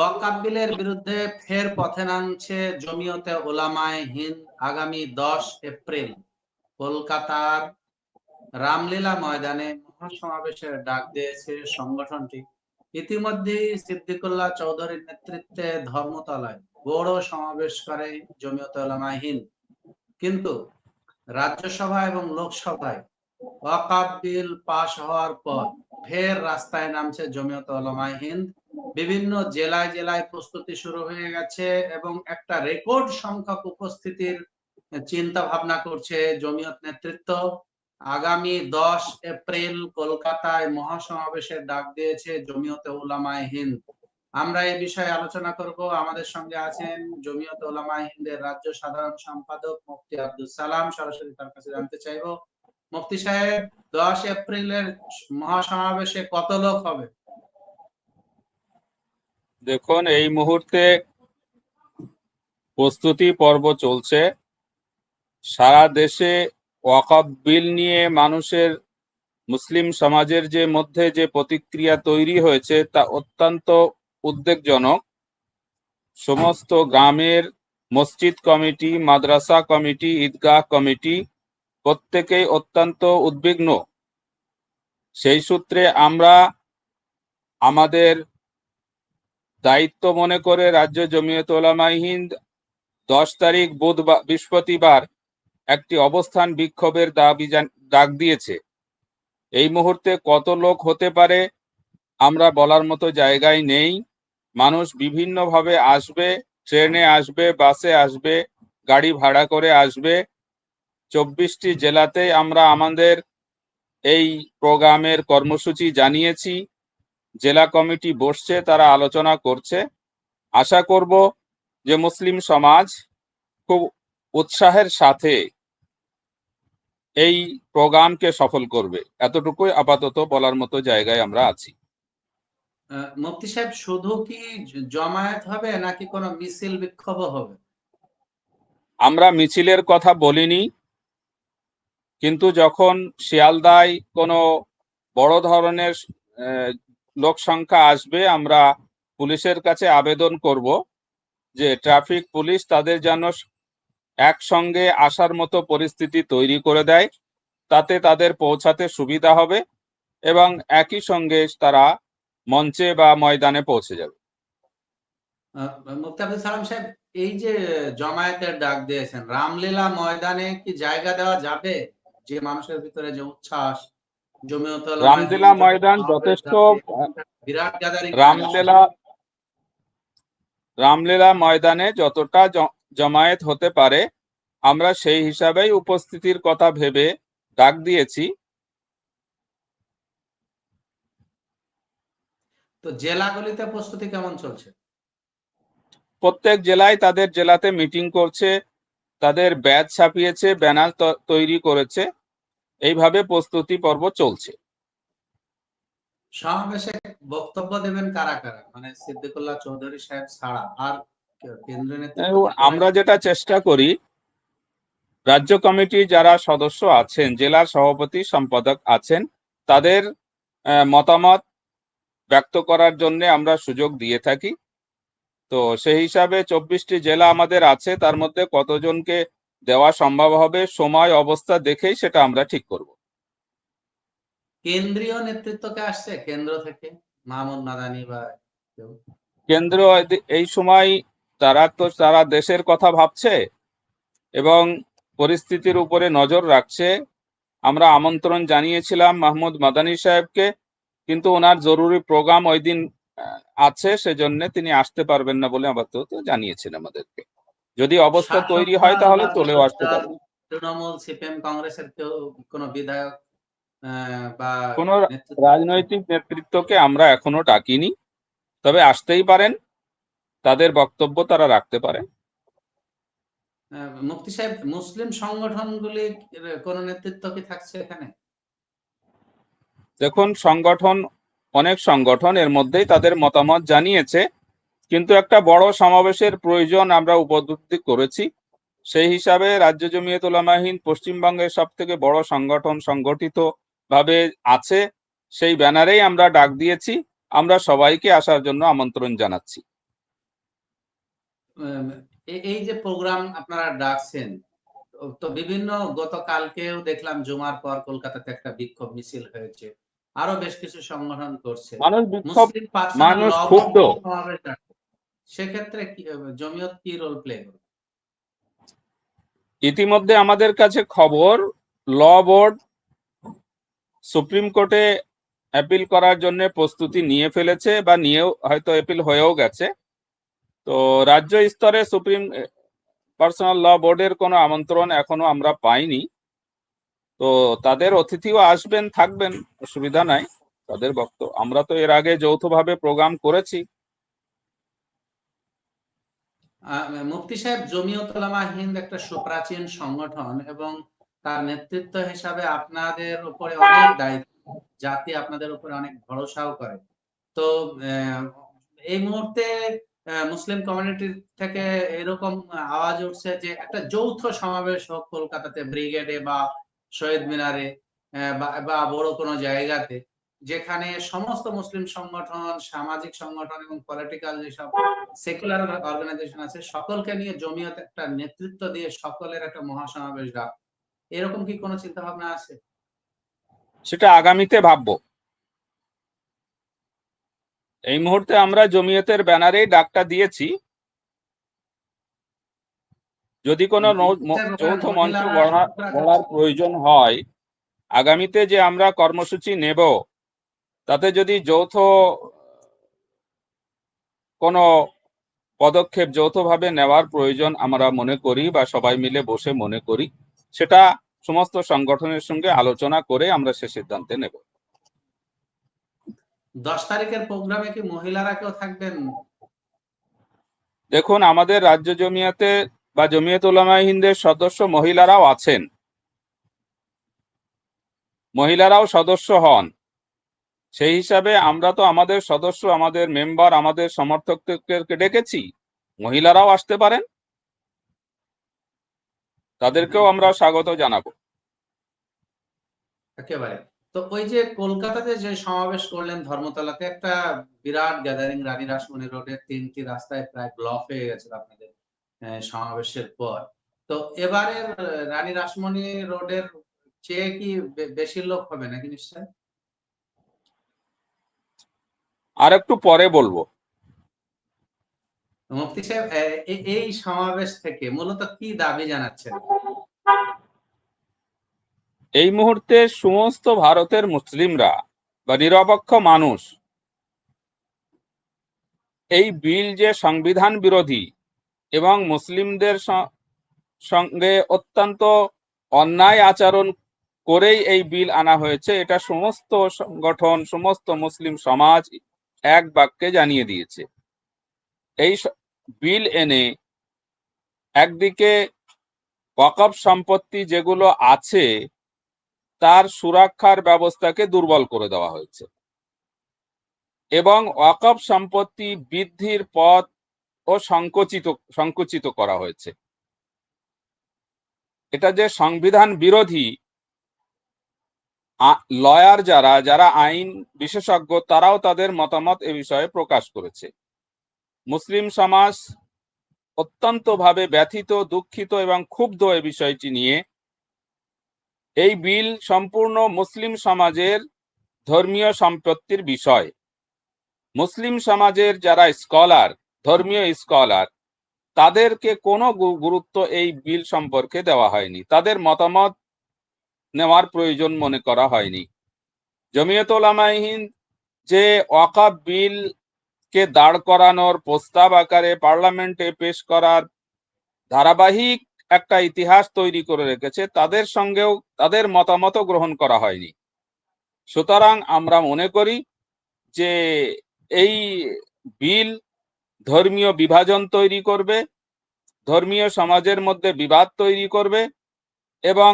ওয়াকাব বিরুদ্ধে ফের পথে নামছে জমিয়তে ওলামায়ে হিন্দ আগামী দশ এপ্রিল। কলকাতার রামলীলা ময়দানে মহাসমাবেশের ডাক দিয়েছে সংগঠনটি। ইতিমধ্যেই সিদ্দিকুল্লাহ চৌধুরীর নেতৃত্বে ধর্মতলায় বড় সমাবেশ করে জমিয়তে ওলামায়ে হিন্দ। কিন্তু রাজ্যসভা এবং লোকসভায় ওয়াকাব পাশ হওয়ার পর ফের রাস্তায় নামছে জমিয়তে ওলামায়ে হিন্দ। বিভিন্ন জেলায় জেলায় প্রস্তুতি শুরু হয়ে গেছে এবং একটা রেকর্ড সংখ্যক উপস্থিতির চিন্তা ভাবনা করছে জমিয়ত নেতৃত্ব। আগামী দশ এপ্রিল কলকাতায় মহাসমাবেশের ডাক দিয়েছে জমিয়তে উলামায়ে হিন্দ। আমরা এই বিষয়ে আলোচনা করব। আমাদের সঙ্গে আছেন জমিয়ত উলামায়ে হিন্দের রাজ্য সাধারণ সম্পাদক মুফতি আব্দুল সালাম। সরাসরি তার কাছে জানতে চাইব। মুফতি সাহেব, দশ এপ্রিলের মহাসমাবেশে কত লোক হবে? দেখুন, এই মুহূর্তে প্রস্তুতি পর্ব চলছে। সারা দেশে ওয়াকফ বিল নিয়ে মানুষের, মুসলিম সমাজের যে মধ্যে যে প্রতিক্রিয়া তৈরি হয়েছে তা অত্যন্ত উদ্বেগজনক। সমস্ত গ্রামের মসজিদ কমিটি, মাদ্রাসা কমিটি, ঈদগাহ কমিটি প্রত্যেকেই অত্যন্ত উদ্বিগ্ন। সেই সূত্রে আমরা আমাদের দায়িত্ব মনে করে রাজ্য জমিয়ত ওলামাই হিন্দ, দশ তারিখ বুধবার, বৃহস্পতিবার একটি অবস্থান বিক্ষোভের দাবি ডাক দিয়েছে। এই মুহূর্তে কত লোক হতে পারে আমরা বলার মতো জায়গায় নেই। মানুষ বিভিন্নভাবে আসবে, ট্রেনে আসবে, বাসে আসবে, গাড়ি ভাড়া করে আসবে। চব্বিশটি জেলাতে আমরা আমাদের এই প্রোগ্রামের কর্মসূচি জানিয়েছি। জেলা কমিটি বসছে তারা আলোচনা করছে। আশা করব যে মুসলিম সমাজ খুব উৎসাহের সাথে এই প্রোগ্রামকে সফল করবে। এতটুকুই আপাতত বলার মতো জায়গায় আমরা আছি। মুফতি সাহেব শুধু কি জমায়েত হবে নাকি কোনো মিছিল বিক্ষোভ হবে? আমরা মিছিলের কথা বলিনি কিন্তু যখন শিয়ালদায় কোনো বড় ধরনের লোক সংখ্যা আসবে, আমরা পুলিশের কাছে আবেদন করব যে ট্রাফিক পুলিশ তাদের যেন একসঙ্গে আসার মতো পরিস্থিতি তৈরি করে দেয়, তাতে তাদের পৌঁছাতে সুবিধা হবে এবং একই সঙ্গে তারা মঞ্চে বা ময়দানে পৌঁছে যাবে। এই যে জমায়েতের ডাক দিয়েছেন, রামলীলা ময়দানে কি জায়গা দেওয়া যাবে? যে মানুষের ভিতরে যে উচ্ছ্বাস রামলীলা ময়দান যথেষ্ট রামলীলা রামলীলা ময়দানে যতটা জমায়েত হতে পারে আমরা সেই হিসাবেই উপস্থিতির কথা ভেবে ডাক দিয়েছি। তো জেলাগুলিতে প্রস্তুতি কেমন চলছে? প্রত্যেক জেলায় তাদের জেলাতে মিটিং করছে তাদের ব্যাচ ছাপিয়েছে ব্যানার তৈরি করেছে। এইভাবে প্রস্তুতি পর্ব চলছে। সমাবেশে বক্তব্য দেবেন কারা কারা? মানে সিদ্দিকুল্লাহ চৌধুরী সাহেব ছাড়া আর আমরা যেটা চেষ্টা করি রাজ্য কমিটি যারা সদস্য আছেন জেলার সভাপতি সম্পাদক আছেন তাদের মতামত ব্যক্ত করার জন্য আমরা সুযোগ দিয়ে থাকি। তো সেই হিসাবে চব্বিশটি জেলা আমাদের আছে তার মধ্যে কতজনকে দেওয়া সম্ভব হবে সময় অবস্থা দেখেই সেটা আমরা ঠিক করব। কেন্দ্রীয় নেতৃত্বকে আসছে? কেন্দ্র থেকে? মাহমুদ মাদানি বা কেন্দ্র এই সময় তারা তো তারা দেশের কথা ভাবছে এবং পরিস্থিতির উপরে নজর রাখছে। আমরা আমন্ত্রণ জানিয়েছিলাম মাহমুদ মাদানী সাহেবকে কিন্তু ওনার জরুরি প্রোগ্রাম ওই দিন আছে সেজন্য তিনি আসতে পারবেন না বলে আপাতত জানিয়েছেন আমাদেরকে। যদি অবস্থা তৈরি হয় তাহলে চলেও আসতে পারে। তৃণমূল সিপিএম কংগ্রেসের কেউ কোনো বিধায়ক বা কোন রাজনৈতিক নেতৃত্বকে আমরা এখনও ডাকিনি তবে আসতেই পারেন তাদের বক্তব্য তারা রাখতে পারে মুফতি সাহেব মুসলিম সংগঠনগুলি কোন নেতৃত্ব কি থাকছে এখানে? দেখুন সংগঠন অনেক সংগঠন এর মধ্যেই তাদের মতামত জানিয়েছে কিন্তু একটা বড় সমাবেশের প্রয়োজন আমরা উপলব্ধি করেছি। সেই হিসাবে রাজ্য জমিয়ত উলামাহীন পশ্চিমবঙ্গের সব থেকে বড় সংগঠন সংগঠিত ভাবে আছে। সেই ব্যানারেই আমরা ডাক দিয়েছি। আমরা সবাইকে আসার জন্য আমন্ত্রণ জানাচ্ছি। এই যে প্রোগ্রাম আপনারা ডাকছেন তো- তো বিভিন্ন গতকালকেও দেখলাম জুমার পর কলকাতাতে একটা বিক্ষোভ মিছিল হয়েছে। আরও বেশ কিছু সংগঠন করছে মানুষ বিক্ষোভ মানুষ ক্ষুব্ধ। সেক্ষেত্রে জমিয়ত কি রোল প্লে করবে? ইতিমধ্যে আমাদের কাছে খবর, ল বোর্ড সুপ্রিম কোর্টে অ্যাপিল করার জন্য প্রস্তুতি নিয়ে ফেলেছে বা নিয়েও, হয়তো অ্যাপিল হয়েও গেছে। তো রাজ্য স্তরে সুপ্রিম পার্সোনাল ল বোর্ডের কোনো আমন্ত্রণ এখনও আমরা পাইনি। তো তাদের অতিথিও আসবেন, থাকবেন, অসুবিধা নাই। তাদের বক্তব্য আমরা তো এর আগে যৌথভাবে প্রোগ্রাম করেছি। মুফতি সাহেব জমিয়ত উলামা হিন্দ একটা সুপ্রাচীন সংগঠন এবং তার নেতৃত্ব হিসাবে আপনাদের উপরে অনেক দায়িত্ব। জাতি আপনাদের উপরে অনেক ভরসাও করে। তো এই মুহূর্তে মুসলিম কমিউনিটি থেকে এরকম আওয়াজ উঠছে যে একটা যৌথ সমাবেশ হোক কলকাতাতে, ব্রিগেডে বা শহীদ মিনারে বা বড় কোনো জায়গাতে। যেখানে সমস্ত মুসলিম সংগঠন সামাজিক সংগঠন এবং পলিটিক্যাল যেসব সেকুলার অর্গানাইজেশন আছে সকলকে নিয়ে জমিয়ত একটা নেতৃত্ব দিয়ে সকলের একটা মহাসমাবেশ ডাক। এরকম কি কোনো চিন্তা ভাবনা আছে? সেটা আগামীতে ভাববো। এই মুহূর্তে আমরা জমিয়তের ব্যানারেই ডাকটা দিয়েছি। যদি কোনো যৌথ মঞ্চ গড়া- গড়ার প্রয়োজন হয় আগামীতে যে আমরা কর্মসূচি নেব তাতে যদি যৌথ কোনো পদক্ষেপ যৌথভাবে নেওয়ার প্রয়োজন আমরা মনে করি বা সবাই মিলে বসে মনে করি সেটা সমস্ত সংগঠনের সঙ্গে আলোচনা করে আমরা সে সিদ্ধান্তে নেব। দশ তারিখের প্রোগ্রামে কি মহিলারা কেউ থাকবেন? দেখুন আমাদের রাজ্য জমিয়াতে বা জমিয়ত উলামা হিন্দের সদস্য মহিলারাও আছেন। মহিলারাও সদস্য হন। সেই হিসাবে আমরা তো আমাদের সদস্য, আমাদের মেম্বার আমাদের সমর্থকদেরকে ডেকেছি। মহিলারাও আসতে পারেন। তাদেরকেও আমরা স্বাগত জানাব। একেবারে। তো ওই যে কলকাতাতে যে সমাবেশ করলেন ধর্মতলাতে, একটা বিরাট গ্যাদারিং রানী রাসমণি রোডের তিনটি রাস্তায় প্রায় ব্লক হয়ে গেছে আপনাদের সমাবেশের পর। তো এবারের রানী রাসমণি রোডের চেয়ে কি বেশি লোক হবে নাকি নিশ্চয়? আর একটু পরে বলব। মুফতি সাহেব এই সমাবেশ থেকে মূলত কি দাবি জানাচ্ছেন? এই মুহূর্তে সমস্ত ভারতের মুসলিমরা বা নিরপেক্ষ মানুষ এই বিল যে সংবিধান বিরোধী এবং মুসলিমদের সঙ্গে অত্যন্ত অন্যায় আচরণ করেই এই বিল আনা হয়েছে এটা সমস্ত সংগঠন সমস্ত মুসলিম সমাজ এক বাক্যে জানিয়ে দিয়েছে। এই বিল এনে একদিকে ওয়াকফ সম্পত্তি যেগুলো আছে, তার সুরক্ষার ব্যবস্থাকে দুর্বল করে দেওয়া হয়েছে। এবং ওয়াকফ সম্পত্তি বৃদ্ধির পথ ও সংকুচিত সংকুচিত করা হয়েছে। এটা যে সংবিধান বিরোধী লয়ার যারা যারা আইন বিশেষজ্ঞ, তারাও তাদের মতামত এ বিষয়ে প্রকাশ করেছে। মুসলিম সমাজ অত্যন্তভাবে ব্যথিত, দুঃখিত এবং ক্ষুব্ধ এ বিষয়টি নিয়ে এই বিল সম্পূর্ণ মুসলিম সমাজের ধর্মীয় সম্পত্তির বিষয়। মুসলিম সমাজের যারা স্কলার, ধর্মীয় স্কলার, তাদেরকে কোনো গুরুত্ব এই বিল সম্পর্কে দেওয়া হয়নি। তাদের মতামত নেওয়ার প্রয়োজন মনে করা হয়নি। জমিয়ত ওলামায়ে হিন্দ যে ওয়াকাব বিল কে দাঁড় করানোর প্রস্তাব আকারে পার্লামেন্টে পেশ করার ধারাবাহিক একটা ইতিহাস তৈরি করে রেখেছে, তাদের সঙ্গেও তাদের মতামত গ্রহণ করা হয়নি। সুতরাং আমরা মনে করি যে এই বিল ধর্মীয় বিভাজন তৈরি করবে, ধর্মীয় সমাজের মধ্যে বিবাদ তৈরি করবে এবং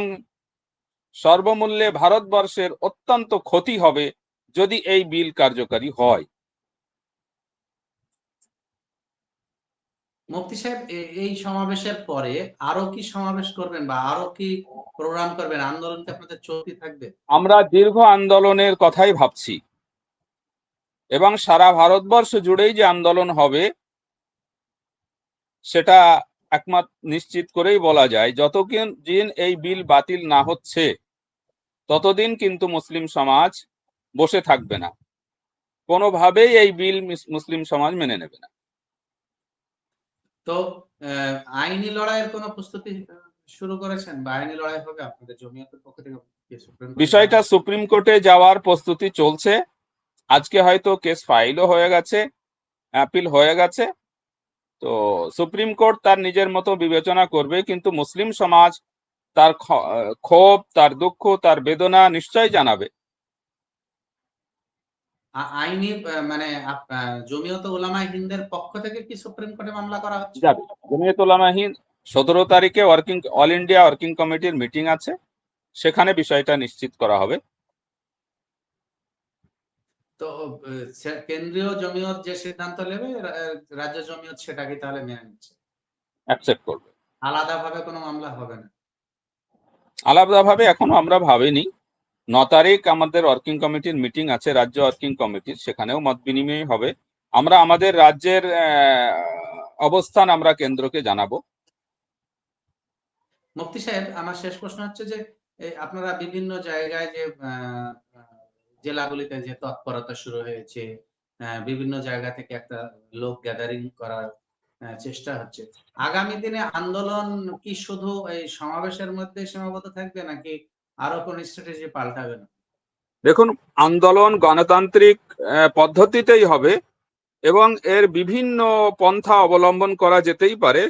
সর্বমূল্যে ভারতবর্ষের অত্যন্ত ক্ষতি হবে যদি এই বিল কার্যকারী হয়। মুফতি সাহেব এই সমাবেশের পরে আরও কি সমাবেশ করবেন বা আরও কি প্রোগ্রাম করবেন? আন্দোলন কি আপনাদের চলতে থাকবে? আমরা দীর্ঘ আন্দোলনের কথাই ভাবছি। এবং সারা ভারতবর্ষ জুড়েই যে আন্দোলন হবে সেটা একমাত্র নিশ্চিত করেই বলা যায় যতদিন দিন এই বিল বাতিল না হচ্ছে। ততদিন কিন্তু মুসলিম সমাজ বসে থাকবে না। কোনোভাবেই এই বিল মুসলিম সমাজ মেনে নেবে না। তো আইনি লড়াইয়ের কোনো প্রস্তুতি শুরু করেছেন? বা আইনি লড়াই হবে আপনাদের জমিয়তের পক্ষ থেকে? বিষয়টা সুপ্রিম কোর্টে যাওয়ার প্রস্তুতি চলছে। আজকে হয়তো কেস ফাইলও হয়ে গেছে অ্যাপিল হয়ে গেছে। তো সুপ্রিম কোর্ট তার নিজের মতো বিবেচনা করবে কিন্তু মুসলিম সমাজ তার ক্ষোভ তার দুঃখ তার বেদনা নিশ্চয় জানাবে। আইনি মানে জমিয়ত ওলামায়ে হিন্দের পক্ষ থেকে কি সুপ্রিম কোর্টে মামলা করা হচ্ছে? যাবে। জমিয়ত উলামাহীন সতেরো তারিখে ওয়ার্কিং অল ইন্ডিয়া ওয়ার্কিং কমিটির মিটিং আছে। সেখানে বিষয়টা নিশ্চিত করা হবে। তো কেন্দ্রীয় জমিয়ত যে সিদ্ধান্ত নেবে রাজ্য জমিয়ত সেটাকে তাহলে মেনে নিচ্ছে? অ্যাকসেপ্ট করবে। আলাদাভাবে কোনো মামলা হবে না? আলাদাভাবে এখনও আমরা ভাবিনি। ন তারিখ আমাদের ওয়ার্কিং কমিটির মিটিং আছে, রাজ্য ওয়ার্কিং কমিটির সেখানেও মত বিনিময় হবে। আমরা আমাদের রাজ্যের অবস্থান আমরা কেন্দ্রকে জানাব। মুফতি সাহেব, আমার শেষ প্রশ্ন হচ্ছে যে আপনারা বিভিন্ন জায়গায় যে জেলাগুলিতে যে তৎপরতা শুরু হয়েছে বিভিন্ন জায়গা থেকে একটা লোক গ্যাদারিং করার চেষ্টা হচ্ছে। আগামী দিনে আন্দোলন কি শুধু এই সমাবেশের মধ্যে সীমাবদ্ধ থাকবে নাকি আরও কোন স্ট্র্যাটেজি পাল্টাবে না? দেখুন, আন্দোলন গণতান্ত্রিক পদ্ধতিতেই হবে এবং এর বিভিন্ন পন্থা অবলম্বন করা যেতেই পারে।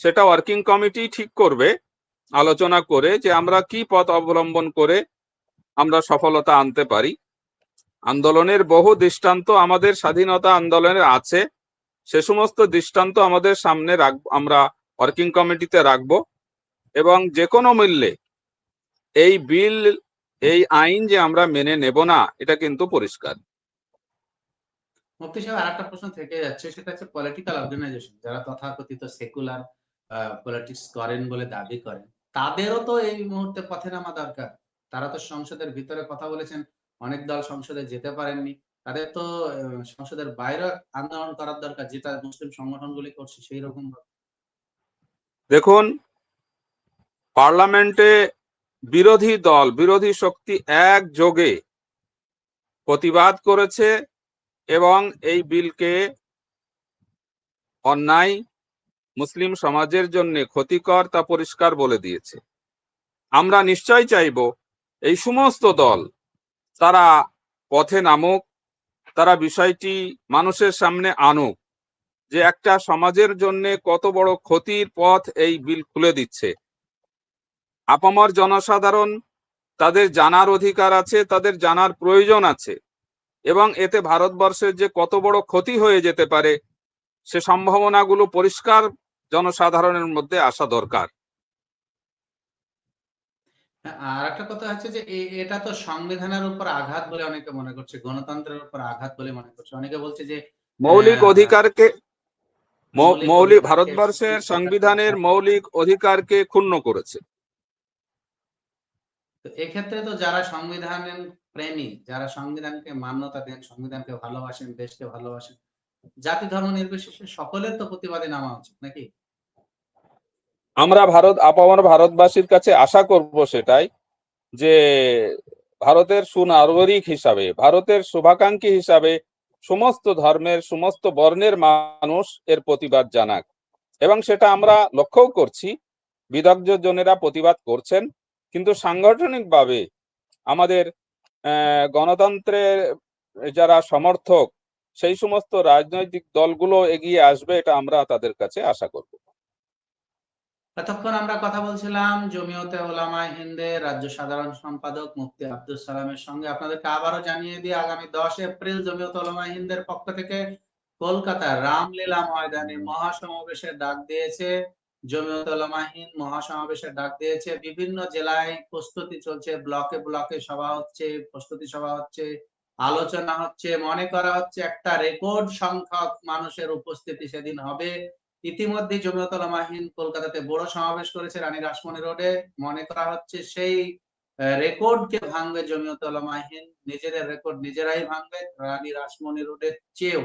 সেটা ওয়ার্কিং কমিটি ঠিক করবে, আলোচনা করে যে আমরা কি পথ অবলম্বন করে আমরা সফলতা আনতে পারি। আন্দোলনের বহু দৃষ্টান্ত আমাদের স্বাধীনতা আন্দোলনের আছে। সে সমস্ত দৃষ্টান্ত আমাদের সামনে আমরা ওয়ার্কিং কমিটিতে রাখব এবং যে কোনো মূল্যে এই বিল, এই আইন যে আমরা মেনে নেব না, এটা কিন্তু পরিষ্কার। সাহেব প্রশ্ন থেকে যাচ্ছে, সেটা হচ্ছে পলিটিক্যাল অর্গানাইজেশন যারা তথাকথিত সেকুলার পলিটিক্স করেন বলে দাবি করেন, তাদেরও তো এই মুহূর্তে পথে নামা দরকার। তারা তো সংসদের ভিতরে কথা বলেছেন, অনেক দল সংসদে যেতে পারেননি। তাদের তো সংসদের বাইরে আন্দোলন করার দরকার, যেটা মুসলিম সংগঠনগুলি করছে সেই রকম। দেখুন, পার্লামেন্টে বিরোধী দল, বিরোধী শক্তি একযোগে প্রতিবাদ করেছে এবং এই বিলকে অন্যায় মুসলিম সমাজের জন্য ক্ষতিকর তা পরিষ্কার বলে দিয়েছে আমরা নিশ্চয় চাইব এই সমস্ত দল, তারা পথে নামুক তারা বিষয়টি মানুষের সামনে আনুক যে একটা সমাজের জন্য কত বড় ক্ষতির পথ এই বিল খুলে দিচ্ছে। আপামর জনসাধারণ তাদের জানার অধিকার আছে, তাদের জানার প্রয়োজন আছে এবং এতে ভারতবর্ষের যে কত বড় ক্ষতি হয়ে যেতে পারে, সে সম্ভাবনাগুলো পরিষ্কার জনসাধারণের মধ্যে আসা দরকার। আর একটা কথা হচ্ছে যে এটা তো সংবিধানের উপর আঘাত বলে অনেকে মনে করছে গণতন্ত্রের উপর আঘাত বলে মনে করছে। অনেকে বলছে যে মৌলিক হ্যাঁ, অধিকারকে মৌলিক মৌলিক ভারতবর্ষের সংবিধানের মৌলিক অধিকারকে ক্ষুণ্ণ করেছে। তো এক্ষেত্রে তো যারা সংবিধান প্রেমী যারা সংবিধানকে মান্যতা দেন সংবিধানকে ভালোবাসেন দেশকে ভালোবাসেন জাতি ধর্ম নির্বিশেষে সকলের তো প্রতিবাদে নামা উচিত নাকি? আমরা ভারত, আপামর ভারতবাসীর কাছে আশা করব সেটাই যে ভারতের সুনাগরিক হিসাবে, ভারতের শুভাকাঙ্ক্ষী হিসাবে সমস্ত ধর্মের, সমস্ত বর্ণের মানুষ এর প্রতিবাদ জানাক। এবং সেটা আমরা লক্ষ্যও করছি, বিদগ্ধ জনেরা প্রতিবাদ করছেন, কিন্তু সাংগঠনিকভাবে আমাদের গণতন্ত্রের যারা সমর্থক, সেই সমস্ত রাজনৈতিক দলগুলো এগিয়ে আসবে এটা আমরা তাদের কাছে আশা করব। এতক্ষণ আমরা কথা বলছিলাম জমিয়তে ওলামায়ে হিন্দের রাজ্য সাধারণ সম্পাদক মুফতি আব্দুল সালামের সঙ্গে। আপনাদেরকে আবারও জানিয়ে দিই, আগামী দশ এপ্রিল জমিয়তে ওলামায়ে হিন্দের পক্ষ থেকে কলকাতার রামলীলা ময়দানে মহাসমাবেশের ডাক দিয়েছে। জমিয়ত হিন্দ মহাসমাবেশের ডাক দিয়েছে। বিভিন্ন জেলায় প্রস্তুতি চলছে, ব্লকে ব্লকে সভা হচ্ছে, প্রস্তুতি সভা হচ্ছে, আলোচনা হচ্ছে, মনে করা হচ্ছে একটা রেকর্ড সংখ্যক মানুষের উপস্থিতি সেদিন হবে। ইতিমধ্যে জমিয়ত ওলামায়ে হিন্দ কলকাতাতে বড় সমাবেশ করেছে রানী রাসমণি রোডে। মনে করা হচ্ছে সেই রেকর্ডকে ভাঙবে জমিয়ত ওলামায়ে হিন্দ নিজেদের রেকর্ড নিজেরাই ভাঙবে রানী রাসমণি রোডের চেয়েও।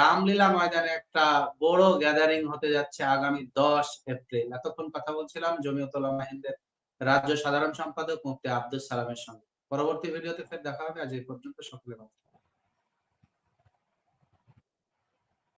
রামলীলা ময়দানে একটা বড় গ্যাদারিং হতে যাচ্ছে আগামী দশ এপ্রিল। এতক্ষণ কথা বলছিলাম জমিয়ত মাহিনদের রাজ্য সাধারণ সম্পাদক মুফতি আব্দুল সালামের সঙ্গে। পরবর্তী ভিডিওতে ফের দেখা হবে। আজ এই পর্যন্ত সকলে।